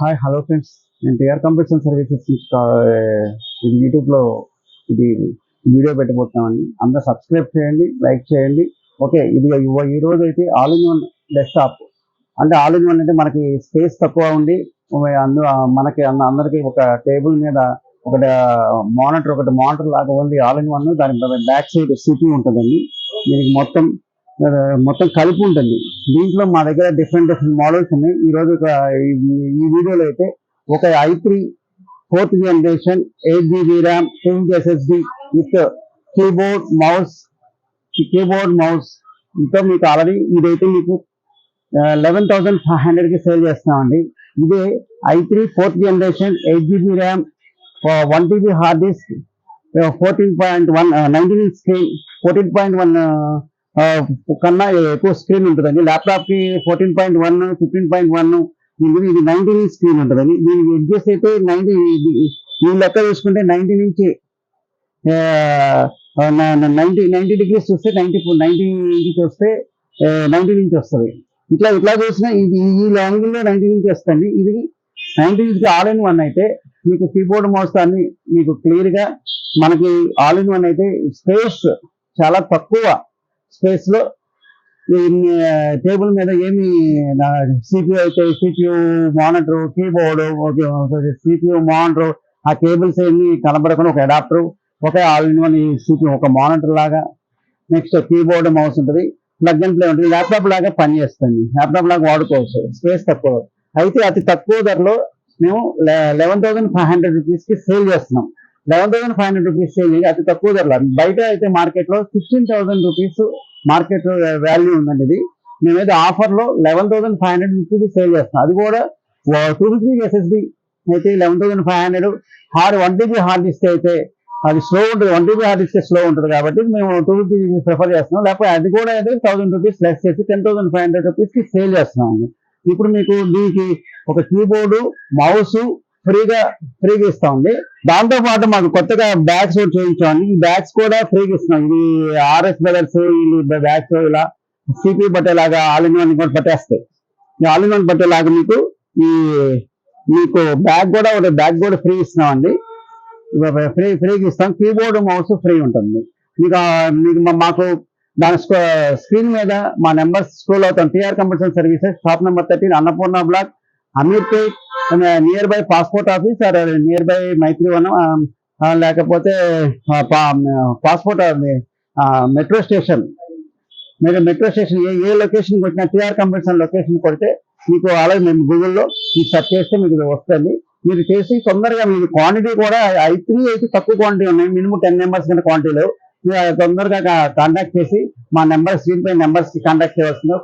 Hi hello friends నేను TR computer services ఇది యూట్యూబ్లో ఇది వీడియో పెట్టబోతున్నామండి అందరూ సబ్స్క్రైబ్ చేయండి లైక్ చేయండి. ఓకే ఇది ఇవ- ఈ రోజు అయితే ఆల్ ఇన్ వన్ డెస్క్టాప్ అంటే ఆల్ ఇన్ వన్ అంటే మనకి స్పేస్ తక్కువ ఉండి అందు మనకి అన్న- అందరికీ ఒక టేబుల్ మీద ఒకటి మానిటర్ ఒకటి మానిటర్ లాగా ఉంది. ఆల్ ఇన్ వన్ దాని బ్యాక్ సైడ్ సిపి ఉంటుందండి. దీనికి మొత్తం మొత్తం కలిపి ఉంటుంది. దీంట్లో మా దగ్గర డిఫరెంట్ డిఫరెంట్ మోడల్స్ ఉన్నాయి. ఈరోజు రోజు ఒక ఈ- ఈ వీడియోలో అయితే ఒక I three fourth generation eight GB RAM two SSD with keyboard mouse keyboard mouse ఇంకా మీకు ఆల్రెడీ ఇదైతే మీకు లెవెన్ థౌసండ్ ఫైవ్ హండ్రెడ్కి సేల్ చేస్తున్నామండి. ఇదే I three fourth generation eight GB RAM one TB hard disk fourteen point one nineteen screen fourteen point one కన్నా ఎక్కువ screen ఉంటుందండి. ల్యాప్టాప్కి fourteen point one fifteen point one ఇది nineteen screen ఉంటుందండి. దీనికి adjust అయితే నైన్టీ ఈ లెక్క చూసుకుంటే నైన్టీ నుంచి నైన్టీ నైన్టీ డిగ్రీస్ చూస్తే నైన్టీ నైన్టీ నుంచి వస్తే నైన్టీ నుంచి వస్తుంది. ఇట్లా ఇట్లా చూసినా ఇది ఈ లాంగ్వేజ్లో లో నైన్టీ నుంచి వస్తుంది. ఇది నైన్టీ నుంచి ఆల్ ఇన్ వన్ అయితే మీకు కీబోర్డ్ మౌస్ అన్ని మీకు క్లియర్గా మనకి ఆల్ ఇన్ వన్ అయితే స్పేస్ చాలా తక్కువ స్పేస్లో టేబుల్ మీద ఏమి సిపియూ అయితే CPU monitor keyboard CPU monitor ఆ కేబుల్స్ ఏమి కనబడకుండా ఒక అడాప్టర్ ఒక ఆల్ ఇన్ వన్ సిపియూ ఒక మానిటర్ లాగా. నెక్స్ట్ కీబోర్డ్ మౌస్ ఉంటుంది. ప్లగ్ అండ్ ప్లే ఉంటుంది. ల్యాప్టాప్ లాగా పనిచేస్తుంది. ల్యాప్టాప్ లాగా వాడుకోవచ్చు. స్పేస్ తక్కువ. అయితే అతి తక్కువ ధరలో మేము లెవెన్ థౌసండ్ ఫైవ్ హండ్రెడ్ రూపీస్కి సేల్ చేస్తున్నాం. Eleven thousand five hundred rupees sale అతి తక్కువ ధరలు. బయట అయితే మార్కెట్లో sixteen thousand rupees market value ఉందండి ఇది. మేమైతే ఆఫర్లో eleven thousand five hundred rupees sale చేస్తాం అది కూడా టూ ఫిఫ్టీ ఎస్ఎస్డి అయితే eleven thousand five hundred. Hard one TB hard disk అయితే అది స్లో ఉంటుంది. One TB hard disk slow ఉంటుంది కాబట్టి మేము టూ ఫిఫ్టీ ప్రిఫర్ చేస్తున్నాం. లేకపోతే అది కూడా అయితే థౌసండ్ రూపీస్ లెస్ చేసి టెన్ థౌసండ్ ఫైవ్ హండ్రెడ్ రూపీస్కి సేల్ చేస్తున్నాం అండి. ఇప్పుడు మీకు దీనికి ఒక కీబోర్డు మౌసు ఫ్రీగా ఫ్రీగా ఇస్తామండి దాంతో పాటు మాకు కొత్తగా బ్యాగ్స్ కూడా ఈ బ్యాగ్స్ కూడా ఫ్రీగా ఇస్తున్నాం. ఇది ఆర్ఎస్ బ్రదర్స్ వీళ్ళు బ్యాగ్స్ ఇలా సిపి పట్టేలాగా ఆల్ ఇన్ వన్ కూడా పట్టేస్తాయి. ఈ ఆల్ ఇన్ వన్ పట్టేలాగా మీకు ఈ మీకు బ్యాగ్ కూడా ఒక బ్యాగ్ కూడా ఫ్రీ ఇస్తున్నామండి ఫ్రీ ఫ్రీగా ఇస్తాం. కీబోర్డ్ మౌస్ ఫ్రీ ఉంటుంది. మీకు మీకు మాకు దాని స్క్రీన్ మీద మా నెంబర్ స్క్రోల్ అవుతాం. TR compulsory services shop number thirteen Annapurna block Ameerpet nearby passport office or nearby Maitrivanam లేకపోతే పాస్పోర్ట్ మెట్రో స్టేషన్ మీరు మెట్రో స్టేషన్ ఏ ఏ లొకేషన్ కొట్టినా టీఆర్ కంప్యూటర్ లొకేషన్ కొడితే మీకు అలాగే మేము గూగుల్లో మీకు సెర్చ్ చేస్తే మీకు వస్తుంది. మీరు చేసి తొందరగా మీకు క్వాంటిటీ కూడా ఐ త్రీ అయితే తక్కువ క్వాంటిటీ ఉన్నాయి. మినిమం టెన్ మెంబర్స్ కింద క్వాంటిటీ లేవు. మీరు తొందరగా కాంటాక్ట్ చేసి మా నెంబర్ స్క్రీన్ పై నెంబర్స్ కాంటాక్ట్ చేయవలసిందిగా